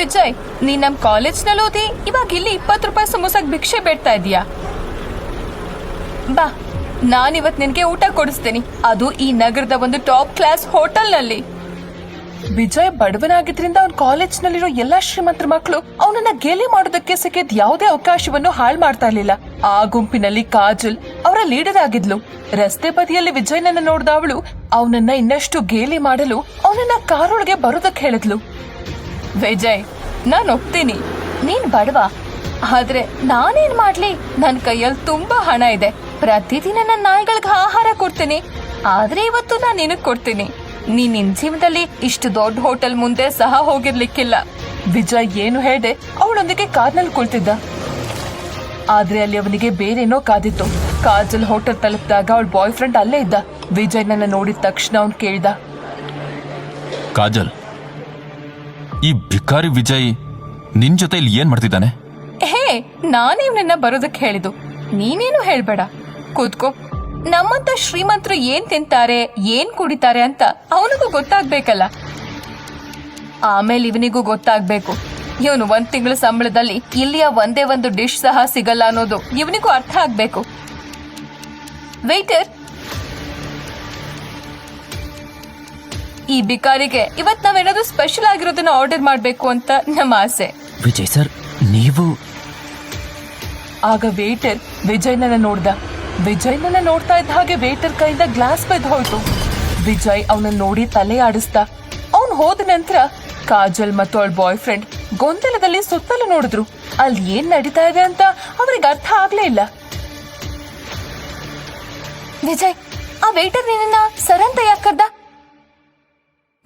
ವಿಜಯ್, ನೀನ್ ನಮ್ ಕಾಲೇಜ್ನಲ್ಲಿ ಓದಿ ಇವಾಗ ಇಲ್ಲಿ ಇಪ್ಪತ್ತು ರೂಪಾಯಿ ಸಮೋಸಾಗ್ ಭಿಕ್ಷೆ ಬೇಡ್ತಾ ಇದೀಯಾ ಬಾ ಇವತ್ತು ನಿನ್ಗೆ ಊಟ ಕೊಡಿಸ್ತೀನಿ. ಅದು ಈ ನಗರದ ಒಂದು ಟಾಪ್ ಕ್ಲಾಸ್ ಹೋಟೆಲ್ನಲ್ಲಿ. ವಿಜಯ್ ಬಡವನಾಗಿದ್ರಿಂದ ಅವ್ನ ಕಾಲೇಜ್ನಲ್ಲಿರೋ ಎಲ್ಲಾ ಶ್ರೀಮಂತರ ಮಕ್ಕಳು ಅವನನ್ನ ಗೇಲಿ ಮಾಡೋದಕ್ಕೆ ಸಿಕ್ಕಿದ ಯಾವುದೇ ಅವಕಾಶವನ್ನು ಹಾಳು ಮಾಡ್ತಾ ಇರ್ಲಿಲ್ಲ. ಆ ಗುಂಪಿನಲ್ಲಿ ಕಾಜಲ್ ಅವರ ಲೀಡರ್ ಆಗಿದ್ಲು. ರಸ್ತೆ ಬದಿಯಲ್ಲಿ ವಿಜಯ್ನನ್ನ ನೋಡ್ದ ಅವಳು ಅವನನ್ನ ಇನ್ನಷ್ಟು ಗೇಲಿ ಮಾಡಲು ಅವನನ್ನ ಕಾರೊಳಗೆ ಬರೋದಕ್ಕೆ ಹೇಳಿದ್ಲು. ವಿಜಯ್, ನಾನು ಒಪ್ತೀನಿ. ನೀನ್ ಬಡವ. ಆದ್ರೆ ನಾನೇನ್ ಮಾಡ್ಲಿ? ನನ್ ಕೈಯಲ್ಲಿ ತುಂಬಾ ಹಣ ಇದೆ. ಪ್ರತಿದಿನ ನನ್ನ ನಾಯಿಗಳಿಗೆ ಆಹಾರ ಕೊಡ್ತೀನಿ. ಆದ್ರೆ ಇವತ್ತು ನಾನು ನಿನಗ್ ಕೊಡ್ತೀನಿ. ನೀನ್ ನಿನ್ ಜೀವನದಲ್ಲಿ ಇಷ್ಟು ದೊಡ್ಡ ಹೋಟೆಲ್ ಮುಂದೆ ಸಹ ಹೋಗಿರ್ಲಿಕ್ಕಿಲ್ಲ. ವಿಜಯ್ ಏನು ಹೇಳಿದೆ? ಅವಳೊಂದಿಗೆ ಕಾರ್ನಲ್ಲಿ ಕುಳಿತಿದ್ದ. ಆದ್ರೆ ಅಲ್ಲಿ ಅವನಿಗೆ ಬೇರೇನೋ ಕಾದಿತ್ತು. ಕಾಜಲ್ ಹೋಟೆಲ್ ತಲುಪಿದಾಗ ಅವಳ ಬಾಯ್ ಫ್ರೆಂಡ್ ಅಲ್ಲೇ ಇದ್ದ. ವಿಜಯ್ ನನ್ನ ನೋಡಿದ ತಕ್ಷಣ ಅವ್ನು ಕೇಳ್ದ. ಕಾಜಲ್ ಈ ಭಿಕಾರಿ ವಿಜಯ್ ನಿನ್ ಜೊತೆ ಇಲ್ಲಿ ಏನ್ ಮಾಡ್ತಿದ್ದಾನೆ? ಹೇ ನಾನಿವ್ನನ್ನ ಬರೋದಕ್ ಬರೋದಕ್ಕೆ ಹೇಳಿದ್ದು. ನೀನೇನು ಹೇಳ್ಬೇಡ. ಕೂತ್ಕೋ. ನಮ್ಮಂತ ಶ್ರೀಮಂತರು ಏನ್ ತಿಂತಾರೆ, ಏನ್ ಕುಡಿತಾರೆ ಅಂತ ಅವನಿಗೂ ಗೊತ್ತಾಗ್ಬೇಕಲ್ಲ. ಆಮೇಲೆ ಇವನಿಗೂ ಗೊತ್ತಾಗ್ಬೇಕು. ಇವನು ಒಂದ್ ತಿಂಗಳ ಸಂಬಳದಲ್ಲಿ ಇಲ್ಲಿಯ ಒಂದೇ ಒಂದು ಡಿಶ್ ಸಹ ಸಿಗಲ್ಲ ಅನ್ನೋದು ಇವನಿಗೂ ಅರ್ಥ ಆಗ್ಬೇಕು. ವೇಟರ್ ಈ ಬಿಕಾರಿಗೆ ಇವತ್ ನಾವೇನಾದ್ರೂ ಸ್ಪೆಷಲ್ ಆಗಿರೋದನ್ನ ಆರ್ಡರ್ ಮಾಡ್ಬೇಕು ಅಂತ ನಮ್ಮ ಆಸೆ. ವಿಜಯ್ ಸರ್ ನೀವು? ಆಗ ವೇಟರ್ ವಿಜಯ್ನನ್ನ ನೋಡ್ದ. ವಿಜಯ್ನನ್ನ ನೋಡ್ತಾ ಇದ್ದ ಹಾಗೆ ವೇಟರ್ ಕೈಯಿಂದ ಗ್ಲಾಸ್ ಬಿದ್ದು ಹೋಯ್ತು ವಿಜಯ್ ಅವನ ನೋಡಿ ತಲೆ ಆಡಿಸ್ದ. ಅವನ್ ಹೋದ ನಂತರ ಕಾಜಲ್ ಮತ್ತು ಅವಳ ಬಾಯ್ ಫ್ರೆಂಡ್ ಗೊಂದಲದಲ್ಲಿ ಸುತ್ತಲೂ ನೋಡಿದ್ರು. ಅಲ್ಲಿ ಏನ್ ನಡೀತಾ ಇದೆ ಅಂತ ಅವ್ರಿಗೆ ಅರ್ಥ ಆಗ್ಲೇ ಇಲ್ಲ. ವಿಜಯ್ ಆ ವೇಟರ್ ನಿನ್ನ ಸರ್ ಅಂತ ಯಾಕೆ ಕರ್ದ?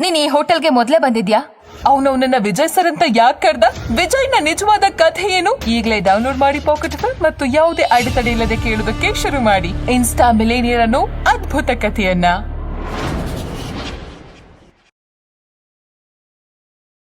ನೀನ್ ಈ ಹೋಟೆಲ್ಗೆ ಮೊದಲೇ ಬಂದಿದ್ಯಾ? ಅವನನ್ನ ವಿಜಯ್ ಸರ್ ಅಂತ ಯಾಕೆ ಕರ್ದ? ವಿಜಯ್ನ ನಿಜವಾದ ಕಥೆ ಏನು? ಈಗಲೇ ಡೌನ್ಲೋಡ್ ಮಾಡಿ ಪಾಕೆಟ್ ಮತ್ತು ಯಾವುದೇ ಅಡೆತಡೆ ಇಲ್ಲದೆ ಕೇಳೋದಕ್ಕೆ ಶುರು ಮಾಡಿ. ಇನ್ಸ್ಟಾ ಮಿಲೇನಿಯರ್ ಅನ್ನೋ ಅದ್ಭುತ ಕಥೆಯನ್ನ.